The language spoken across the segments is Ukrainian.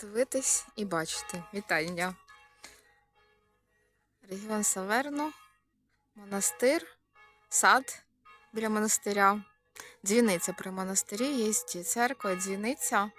дивитись і бачити. Вітання. Регіон Саверно, монастир, сад біля монастиря, дзвіниця при монастирі, є церква, дзвіниця.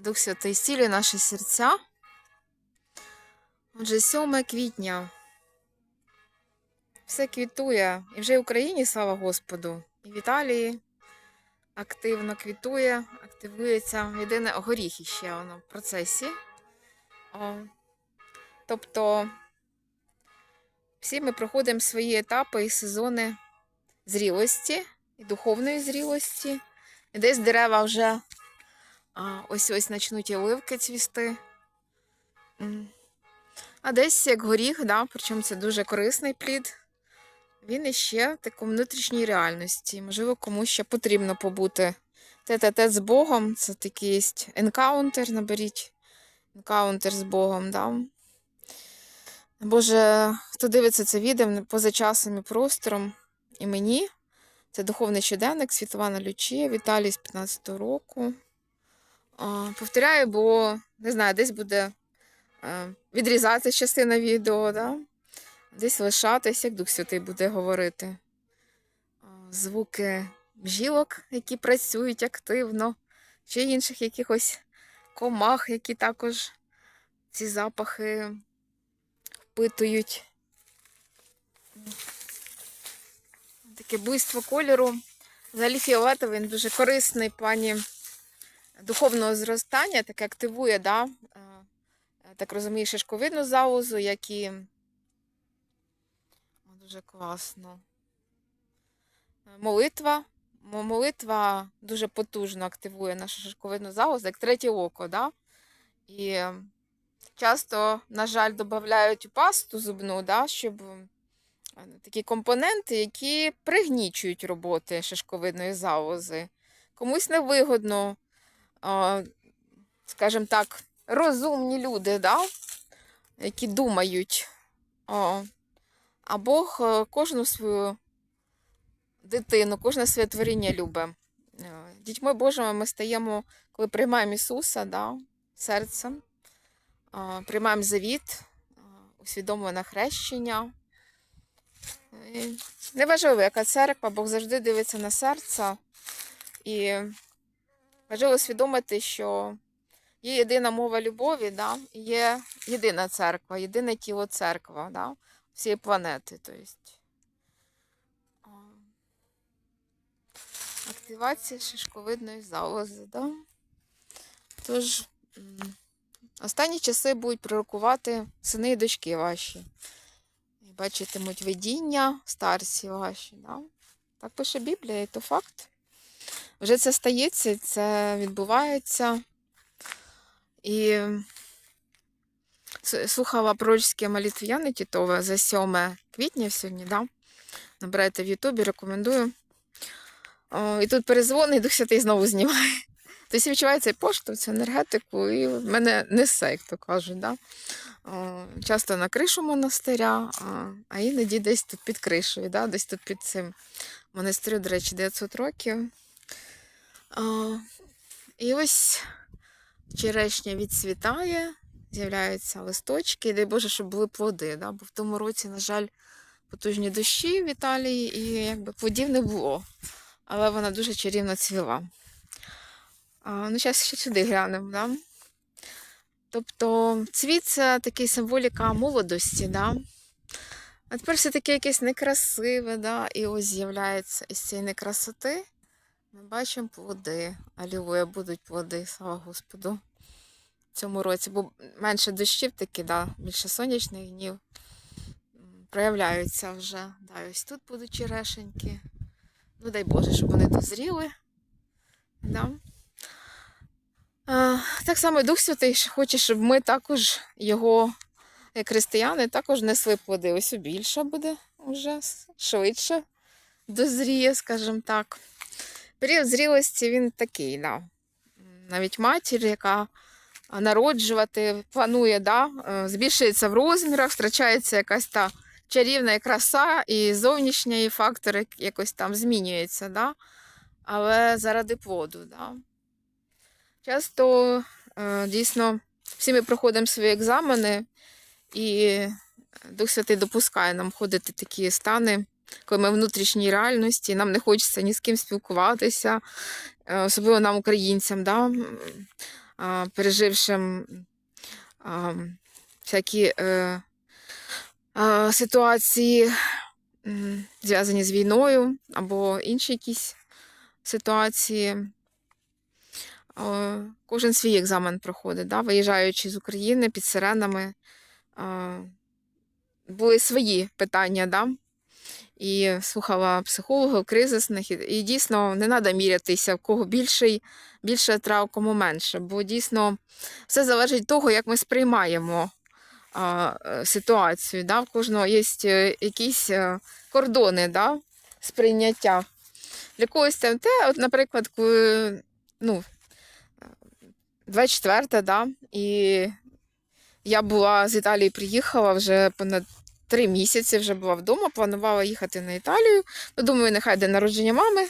Дух Святий зцілює наші серця. Отже, 7 квітня. Все квітує. І вже в Україні, слава Господу, і в Італії активно квітує, активується. Єдине горіх іще воно в процесі. О, тобто всі ми проходимо свої етапи і сезони зрілості і духовної зрілості. І десь дерева вже ось ось почнуть оливки цвісти. А десь як горіх, да, причому це дуже корисний плід. Він іще в такому внутрішній реальності. Можливо, комусь ще потрібно побути тет-а-тет з Богом. Це такий енкаунтер, наберіть. Енкаунтер з Богом, да. Боже, хто дивиться це відео поза часом і простором, і мені. Це духовний щоденник Світлана Лючія, Віталій з 15-го року. Повторяю, бо не знаю, десь буде е, відрізатися частина відео, да? Десь лишатись, як Дух Святий буде говорити. Звуки бжілок, які працюють активно, чи інших якихось комах, які також ці запахи впитують. Таке буйство кольору. Взагалі фіолетовий, він дуже корисний в плані духовного зростання, таке активує, да? е, так розумію, шишковидну залозу, як і дуже класно. Е, Молитва. Молитва дуже потужно активує нашу шишковидну залозу, як третє око, да? І е, часто, на жаль, додають у пасту зубну, да? щоб е, такі компоненти, які пригнічують роботи шишковидної залози. Комусь невигодно, скажімо так, розумні люди, да? які думають. А, Бог е, кожну свою дитину, кожне своє творіння любить. Е, Дітьми Божими ми стаємо, коли приймаємо Ісуса да, серцем, приймаємо завіт, усвідомлене хрещення. Неважливо, яка церква, Бог завжди дивиться на серце. І важливо усвідомити, що є єдина мова любові, да? є єдина церква, єдине тіло церква да? Всієї планети. Тобто, активація шишковидної залози. Да? Тож, останні часи будуть пророкувати сини і дочки ваші. Бачитимуть видіння старці ваші. Да? Так пише Біблія, і то факт. Вже це стається, це відбувається. І слухала пророчське молитв'яне Тітове за 7 квітня сьогодні, да? набирайте в Ютубі, рекомендую. О, і тут перезвонить, Дух Святий знову знімає. Тобто відчуває цей поштовх, цю енергетику, і в мене несе, як то кажуть. Да? О, часто на кришу монастиря, а, а іноді десь тут під кришею, да? десь тут під цим монастирю, до речі, 900 років. А, і ось черешня відцвітає, з'являються листочки, дай Боже, щоб були плоди. Да? Бо в тому році, на жаль, потужні дощі в Італії, і якби плодів не було. Але вона дуже чарівно цвіла. А, ну, зараз ще сюди глянемо. Да? Тобто цвіт це такий символіка молодості, да? а тепер все таке якесь некрасиве, да? і ось з'являється із цієї некрасоти. Ми бачимо плоди. Алілуя, будуть плоди, слава Господу. Цьому році, бо менше дощів таки, да, більше сонячних днів проявляються вже. Да, ось тут будуть черешеньки. Ну, дай Боже, щоб вони дозріли. Да. А, так само Дух Святий хоче, щоб ми також його, як християни, також несли плоди. Ось більше буде вже швидше дозріє, скажімо так. Період зрілості він такий, да. Навіть матір, яка народжувати планує, да, е, збільшується в розмірах, втрачається якась та чарівна краса, і зовнішній фактор якось там змінюється, да? але заради плоду. Да? Часто е, дійсно всі ми проходимо свої екзамени, і Дух Святий допускає нам входити в такі стани, коли ми в внутрішній реальності, нам не хочеться ні з ким спілкуватися, е, особливо нам, українцям, да? Пережившим всякі е, ситуації, зв'язані з війною або інші якісь ситуації. Кожен свій екзамен проходить, да? виїжджаючи з України під сиренами. Були свої питання, да? І слухала психологів, кризисних, і, дійсно не треба мірятися, в кого більший, більше трав, кому менше. Бо дійсно все залежить від того, як ми сприймаємо а, е, ситуацію. Да? В кожного є е, якісь е, кордони да? сприйняття. Для когось це те, от, наприклад, ну, 24 да? і я була з Італії, приїхала вже понад три місяці, вже була вдома, планувала їхати на Італію. Ну, думаю, нехай день народження мами.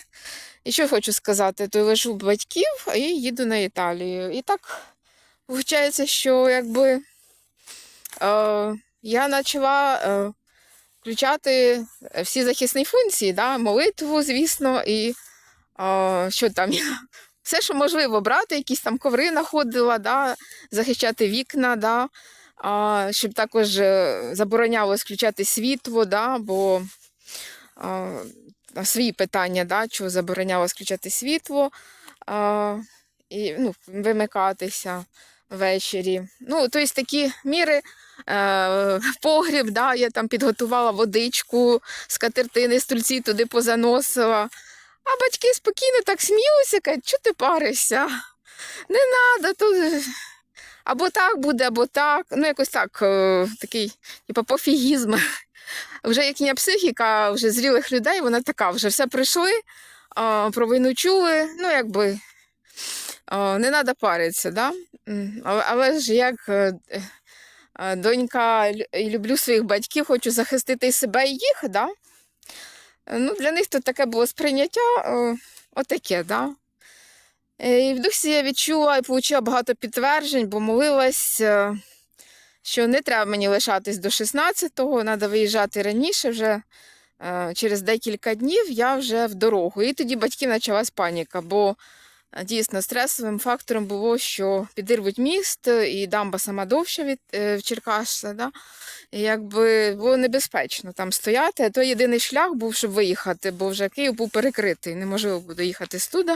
І що хочу сказати, то лишу батьків і їду на Італію. І так виходить, що якби е, я почала е, включати всі захисні функції, да? молитву, звісно, і е, що там я. Все, що можливо, брати, якісь там коври знаходила, да? захищати вікна, да? А, щоб також е, заборонялось включати світло, да? бо а, свої питання, да? чого заборонялось включати світло а, і ну, вимикатися ввечері. Ну, тобто такі міри. Е, погріб, да, я там підготувала водичку, скатертини, стульці туди позаносила. А батьки спокійно так сміються, кажуть, що ти паришся? Не треба, то або так буде, або так. Ну, якось так, е, такий, типу, пофігізм. Вже їхня психіка вже зрілих людей, вона така, вже все пройшли, а, про війну чули, ну, якби не треба паритися, да? Але, ж як е, е, донька і люблю своїх батьків, хочу захистити і себе і їх, да? Ну, для них то таке було сприйняття, отаке, да? Е, І в дусі я відчула і отримала багато підтверджень, бо молилась, е, що не треба мені лишатись до 16-го, треба виїжджати раніше вже. е, Через декілька днів я вже в дорогу. І тоді батьків почалась паніка, бо дійсно стресовим фактором було, що підірвуть міст, і дамба сама довша від в Черкасах. Да? І якби було небезпечно там стояти. А то єдиний шлях був, щоб виїхати, бо вже Київ був перекритий. Неможливо було доїхати з туди,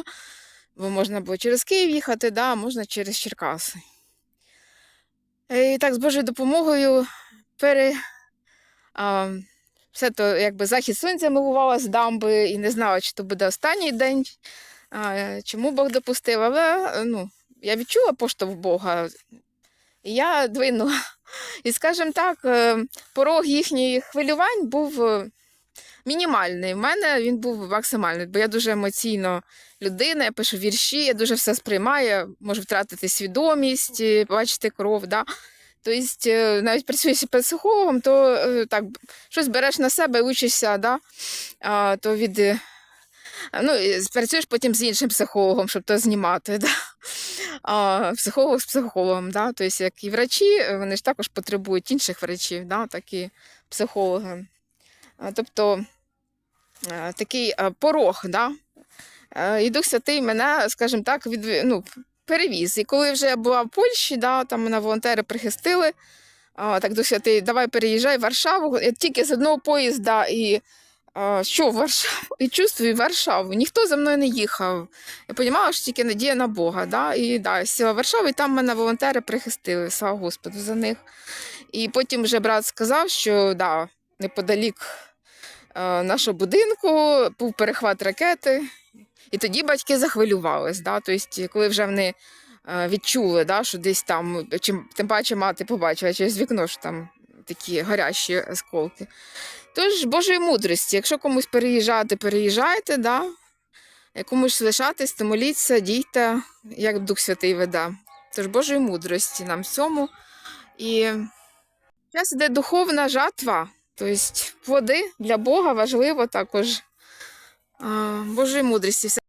бо можна було через Київ їхати, да, можна через Черкаси. І так, з Божою допомогою пере... а, все то якби захід сонця милувала з дамби і не знала, чи то буде останній день, а, чому Бог допустив. Але ну, я відчула поштовх Бога. І я двинула. І, скажімо так, е, порог їхніх хвилювань був е, мінімальний. У мене він був максимальний, бо я дуже емоційно людина, я пишу вірші, я дуже все сприймаю, можу втратити свідомість, е, бачити кров. Да? Тобто, е, навіть працюючи психологом, то е, так, щось береш на себе, учишся, да? а, то від. Ну, працюєш потім з іншим психологом, щоб то знімати. Да? А, психолог з психологом, да? тобто, як і врачі, вони ж також потребують інших врачів, да? так і психологи. А, Тобто такий е, порог, да? Е, і Дух Святий мене, скажімо так, від, ну, перевіз. І коли вже я була в Польщі, да, там мене волонтери прихистили, так Дух Святий, давай переїжджай в Варшаву. Я тільки з одного поїзда і що в Варшаву? І чувствую Варшаву. Ніхто за мною не їхав. Я розуміла, що тільки надія на Бога. Да? І да, сіла в Варшаву, і там мене волонтери прихистили, слава Господу, за них. І потім вже брат сказав, що да, неподалік е, нашого будинку був перехват ракети. І тоді батьки захвилювались. Да? Тобто, коли вже вони е, відчули, да, що десь там, чим, тим паче мати побачила через вікно, що там такі гарячі осколки. Тож Божої мудрості, якщо комусь переїжджати, переїжджайте, да? Комусь лишатись, то моліться, дійте, як Дух Святий веде. Тож Божої мудрості нам в цьому. І зараз іде духовна жатва, тобто води для Бога важливо також. Божої мудрості.